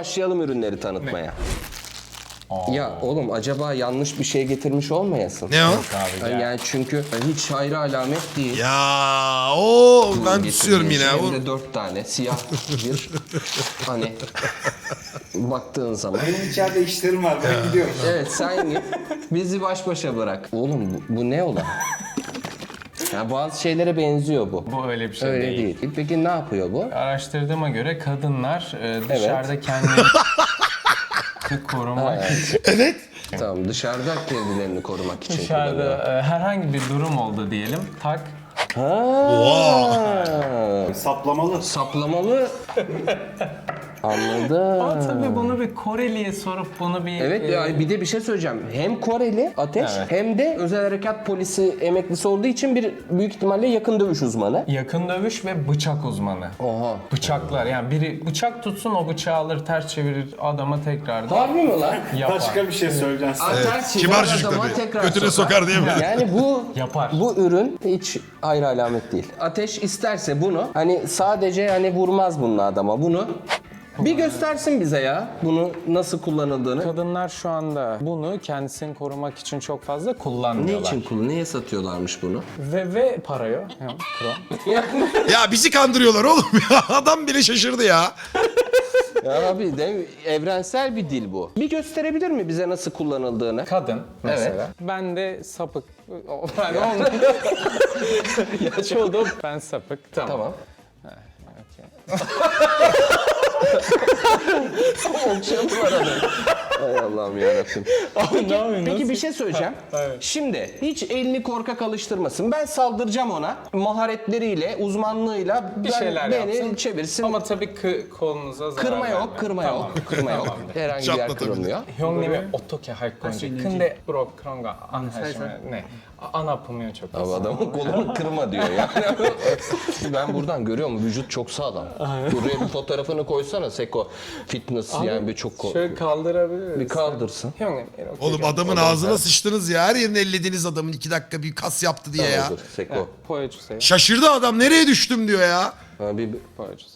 Başlayalım ürünleri tanıtmaya. Ya oğlum acaba yanlış bir şey getirmiş olmayasın? Ne o? Yani, yani çünkü hiç hayra alamet değil. Ya o ben tutuyorum yine. O- de dört tane siyah bir hani baktığın zaman. Benim içeride işlerim var ben gidiyorum. Evet sen git bizi baş başa bırak. Oğlum bu, bu ne ola? Ya bazı şeylere benziyor bu. Bu öyle bir şey Öyle değil. değil. Peki ne yapıyor bu? Araştırdığıma göre kadınlar e, dışarıda kendilerini korumak Tamam dışarıda kendilerini korumak için dışarıda e, herhangi bir durum oldu diyelim. Tak Ha, Saplamalı. saplamalı. Anladım. Ama tabii bunu bir Koreli'ye sorup bunu bir Evet e, ya bir de bir şey söyleyeceğim. Hem Koreli Ateş Evet. hem de özel harekat polisi emeklisi olduğu için bir büyük ihtimalle yakın dövüş uzmanı. yakın dövüş ve bıçak uzmanı. Oha. Bıçaklar yani biri bıçak tutsun o bıçağı alır ters çevirir adama tekrar da Harbi mi lan? yapar. Başka bir şey söyleyeceksin. Aa, ters çevir, Kibar çocuk adama tabii. tekrar Götüne sokar değil mi? Yani bu Yapar. bu ürün hiç ayrı alamet değil. Ateş isterse bunu hani sadece hani vurmaz bunun adama bunu bir göstersin bize ya bunu nasıl kullanıldığını. Kadınlar şu anda bunu kendisini korumak için çok fazla kullanmıyorlar. Ne için kullan? Neye satıyorlarmış bunu? Ve ve parayı. Hem kron. Ya bizi kandırıyorlar oğlum ya. Adam bile şaşırdı ya. Ya abi de evrensel bir dil bu. Bir gösterebilir mi bize nasıl kullanıldığını? Kadın mesela. Ben de sapık. Ben onu... Yaş oldum. Ben sapık. Tamam. Tamam. Okey. Okşadılar adamı. Hay Allah'ım yarabbim. Abi ne yapıyorsun? Peki bir şey söyleyeceğim. Evet. Şimdi hiç elini korkak alıştırmasın. Ben saldıracağım ona. Maharetleriyle, uzmanlığıyla bir ben- şeyler beni yapsın. çevirsin. Ama tabii kı- kolunuza zarar kırma yok, verme. kırma Tamam. yok, kırma yok. Herhangi bir yer Çatlatabilir. kırılmıyor. 형님의 어떻게 할 건지 근데 브로 그런 거 안 하시면 네. 안 아프면 Abi 좋겠어요. adamın kolunu kırma diyor yani. ben buradan görüyorum vücut çok sağlam. Buraya bir fotoğrafını kaldırsana Seko Fitness Abi, yani birçok konu. Şöyle kaldırabiliriz. Bir kaldırsın. Oğlum adamın ağzına sıçtınız ya. Her yerini ellediniz adamın iki dakika bir kas yaptı diye ya. Tamamdır Seko. Şaşırdı adam nereye düştüm diyor ya. Ha bir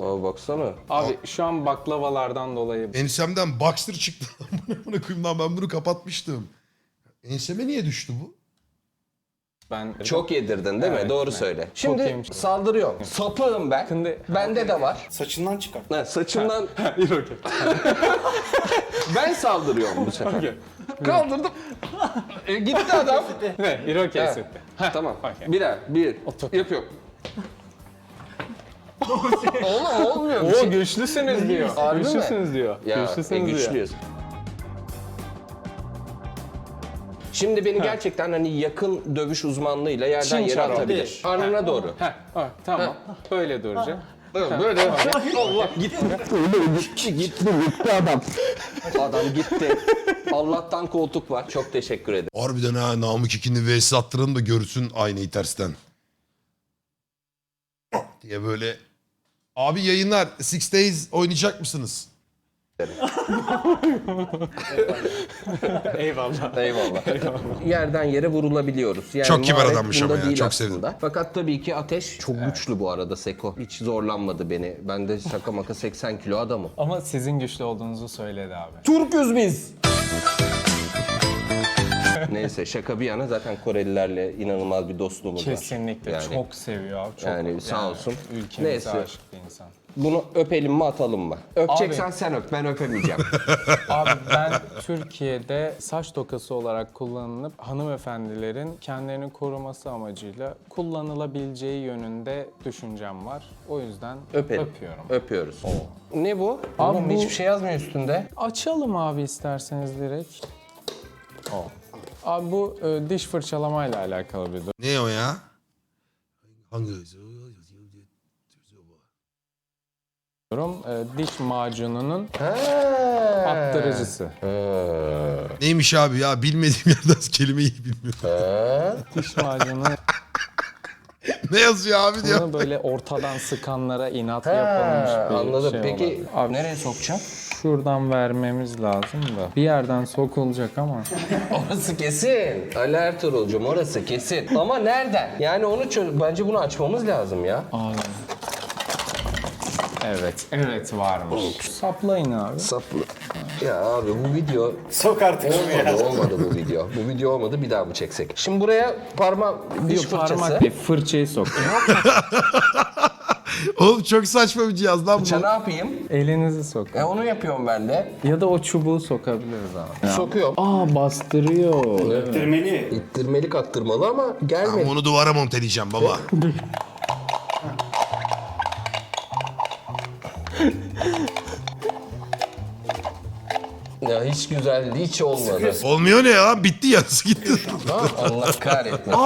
Abi baksana. Abi şu an baklavalardan dolayı. Ensemden Baxter çıktı. Bunu koyayım lan ben bunu kapatmıştım. Enseme niye düştü bu? Ben Çok yedirdin değil mi? Doğru evet. söyle. Şimdi yemiştim. saldırıyorum. Sapığım ben. Şimdi- Bende de var. Saçından çıkar. Ha, saçımdan İyi okey. ben saldırıyorum bu sefer. Okey. Kaldırdım. E, gitti adam. Ne? İroke esetti. tamam. okey. Birer, bir. Otur. Yapıyorum. Oğlum olmuyor. Oo güçlüsünüz diyor. Harbi mi? Güçlüsünüz diyor. E, güçlüsünüz diyor. Şimdi beni gerçekten hani yakın dövüş uzmanlığıyla yerden Çin yere atabilir. Karnına doğru. Heh, ha, tamam. Böyle duracak. Böyle Allah gitti. gitti gitti gitti adam. Adam gitti. Allah'tan koltuk var. Çok teşekkür ederim. Harbiden ha Namık ikini vs attıralım da görsün aynayı tersten. diye böyle. Abi yayınlar Six Days oynayacak mısınız? Eyvallah. Eyvallah. Yerden yere vurulabiliyoruz. Yani Çok kibar adammış ama ya, çok aslında. sevdim. Fakat tabii ki ateş çok güçlü bu arada Seko. Hiç zorlanmadı beni. Ben de şaka maka 80 kilo adamım. Ama sizin güçlü olduğunuzu söyledi abi. Türküz biz. Neyse şaka bir yana zaten Korelilerle inanılmaz bir dostluğumuz var. Kesinlikle Yani çok seviyor abi. Çok, Yani sağ olsun. Ülkemize Neyse. aşık bir insan. Bunu öpelim mi atalım mı? Öpeceksen sen öp ben öpemeyeceğim. Abi ben Türkiye'de saç dokası olarak kullanılıp hanımefendilerin kendilerini koruması amacıyla kullanılabileceği yönünde düşüncem var. O yüzden Öpelim. öpüyorum. Öpüyoruz. Ne bu? Abi Oğlum bu- hiçbir şey yazmıyor üstünde. Açalım abi isterseniz direkt. Abi bu e, diş fırçalamayla alakalı bir durum. Ne o ya? Hangi? E, diş macununun attırıcısı. Neymiş abi ya bilmediğim yerden kelimeyi bilmiyorum. Diş macunu ne yazıyor abi diyor. bunu böyle ortadan sıkanlara inat yapılmış bir Anladım. şey Peki olabilir. Abi nereye sokacağım? Şuradan vermemiz lazım da. Bir yerden sokulacak ama. Orası kesin. Ali Ertuğrul'cum orası kesin. Ama nereden? Yani onu çöz... Bence bunu açmamız lazım ya. Abi. Evet, evet varmış. Saplayın abi. Saplı. Ya abi bu video Sok artık şunu ya. olmadı, olmadı bu video. Bu video olmadı bir daha mı çeksek? Şimdi buraya parmak diş Yok, fırçası. parmak değil, fırçayı sok. Oğlum çok saçma bir cihaz lan Fırça bu. ne yapayım? Elinizi sok. E onu yapıyorum ben de. Ya da o çubuğu sokabiliriz abi. Sokuyorum. Aa bastırıyor. Bitirmeli. İttirmeli kaktırmalı ama gelmedi. Ama onu duvara monteleyeceğim baba. Ya hiç güzel, hiç olmadı. Olmuyor ne ya? Bitti yarısı gitti. Ha, Allah kahretmesin.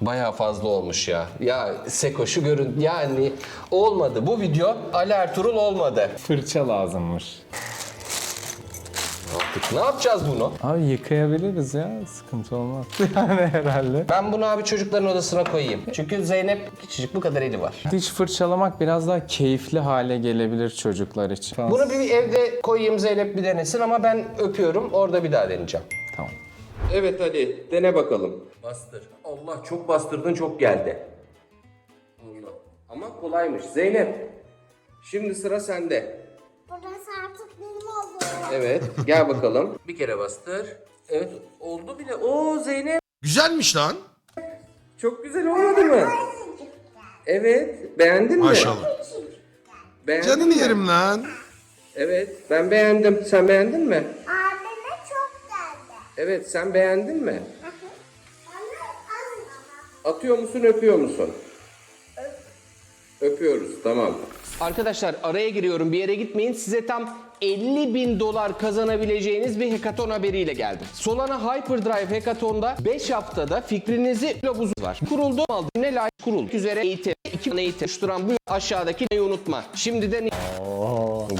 Bayağı fazla olmuş ya. Ya Seko şu görün yani olmadı. Bu video Ali Ertuğrul olmadı. Fırça lazımmış. Artık ne yapacağız bunu? Abi yıkayabiliriz ya. Sıkıntı olmaz. Yani herhalde. Ben bunu abi çocukların odasına koyayım. Çünkü Zeynep küçücük bu kadar eli var. Diş fırçalamak biraz daha keyifli hale gelebilir çocuklar için. Bunu bir evde koyayım Zeynep bir denesin ama ben öpüyorum orada bir daha deneyeceğim. Tamam. Evet hadi dene bakalım. Bastır. Allah çok bastırdın çok geldi. Allah. Ama kolaymış. Zeynep. Şimdi sıra sende. Evet gel bakalım. Bir kere bastır. Evet oldu bile. Oo Zeynep. Güzelmiş lan. Çok güzel olmadı mı? Evet. Beğendin mi? Maşallah. Beğendin Canını mi? yerim lan. Evet ben beğendim. Sen beğendin mi? Abime çok geldi. Evet sen beğendin mi? Atıyor musun öpüyor musun? Öpüyoruz tamam. Arkadaşlar araya giriyorum bir yere gitmeyin. Size tam 50 bin dolar kazanabileceğiniz bir hackathon haberiyle geldim. Solana Hyperdrive Hackathon'da 5 haftada fikrinizi lobuz var. Kuruldu aldı. Ne layık kurul. Üzere eğitim. iki tane eğitim. Oluşturan bu aşağıdaki neyi unutma. Şimdiden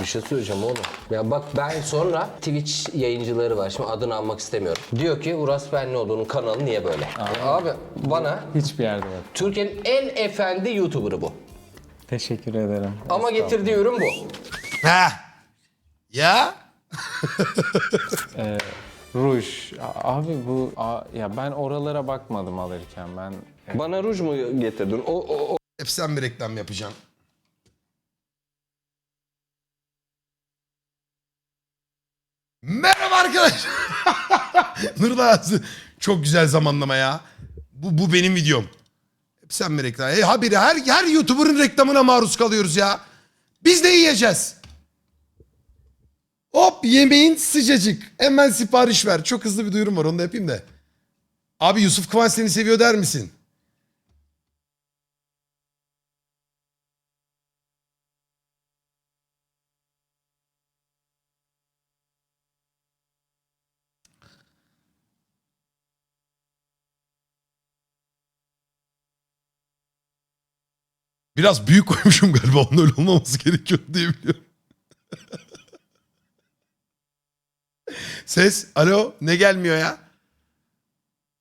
bir şey söyleyeceğim oğlum. Ya bak ben sonra Twitch yayıncıları var. Şimdi adını almak istemiyorum. Diyor ki Uras Benlioğlu'nun kanalı niye böyle? Abi bana Hiçbir yerde yok. Türkiye'nin en efendi YouTuber'ı bu. Teşekkür ederim. Ama getirdiği ürün bu. Ha. Ya. Ruj. A- Abi bu a- ya ben oralara bakmadım alırken ben. Bana ruj mu getirdin? O, o, o. Hep sen bir reklam yapacaksın. Merhaba arkadaşlar. Nurda. Çok güzel zamanlama ya. Bu, bu benim videom. Sen bir reklam. E, haberi her, her YouTuber'ın reklamına maruz kalıyoruz ya. Biz de yiyeceğiz. Hop yemeğin sıcacık. Hemen sipariş ver. Çok hızlı bir duyurum var onu da yapayım da. Abi Yusuf Kıvanç seni seviyor der misin? Biraz büyük koymuşum galiba. Onun öyle olmaması gerekiyor diye biliyorum. Ses. Alo. Ne gelmiyor ya?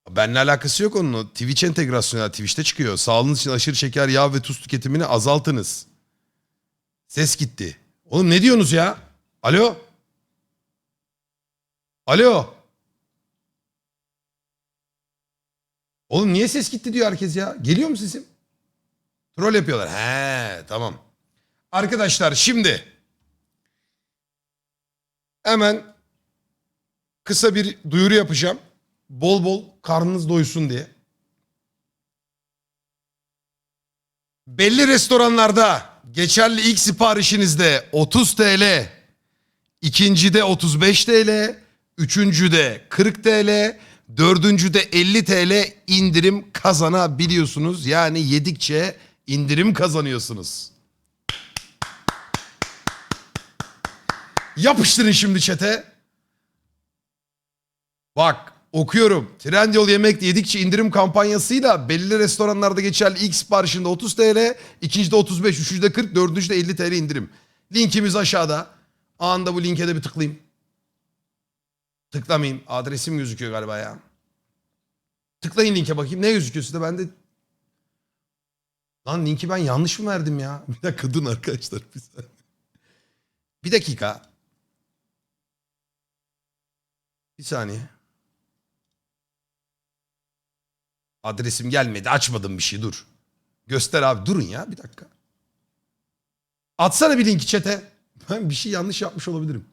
Benimle alakası yok onun. Twitch entegrasyonu. Twitch'te çıkıyor. Sağlığınız için aşırı şeker, yağ ve tuz tüketimini azaltınız. Ses gitti. Oğlum ne diyorsunuz ya? Alo? Alo? Oğlum niye ses gitti diyor herkes ya? Geliyor mu sesim? Troll yapıyorlar. He tamam. Arkadaşlar şimdi hemen kısa bir duyuru yapacağım. Bol bol karnınız doysun diye. Belli restoranlarda geçerli ilk siparişinizde 30 TL, ikincide 35 TL, üçüncüde 40 TL, dördüncüde 50 TL indirim kazanabiliyorsunuz. Yani yedikçe indirim kazanıyorsunuz. Yapıştırın şimdi çete. Bak okuyorum. Trendyol yemek yedikçe indirim kampanyasıyla belli restoranlarda geçerli ilk siparişinde 30 TL, ikincide 35, üçüncüde 40, dördüncüde 50 TL indirim. Linkimiz aşağıda. Anında bu linke de bir tıklayayım. Tıklamayayım. Adresim gözüküyor galiba ya. Tıklayın linke bakayım. Ne gözüküyor sizde? Ben de... Lan linki ben yanlış mı verdim ya? Bir dakika durun arkadaşlar. Bir, saniye. bir dakika. Bir saniye. Adresim gelmedi. Açmadım bir şey dur. Göster abi. Durun ya bir dakika. Atsana bir linki çete. Ben bir şey yanlış yapmış olabilirim.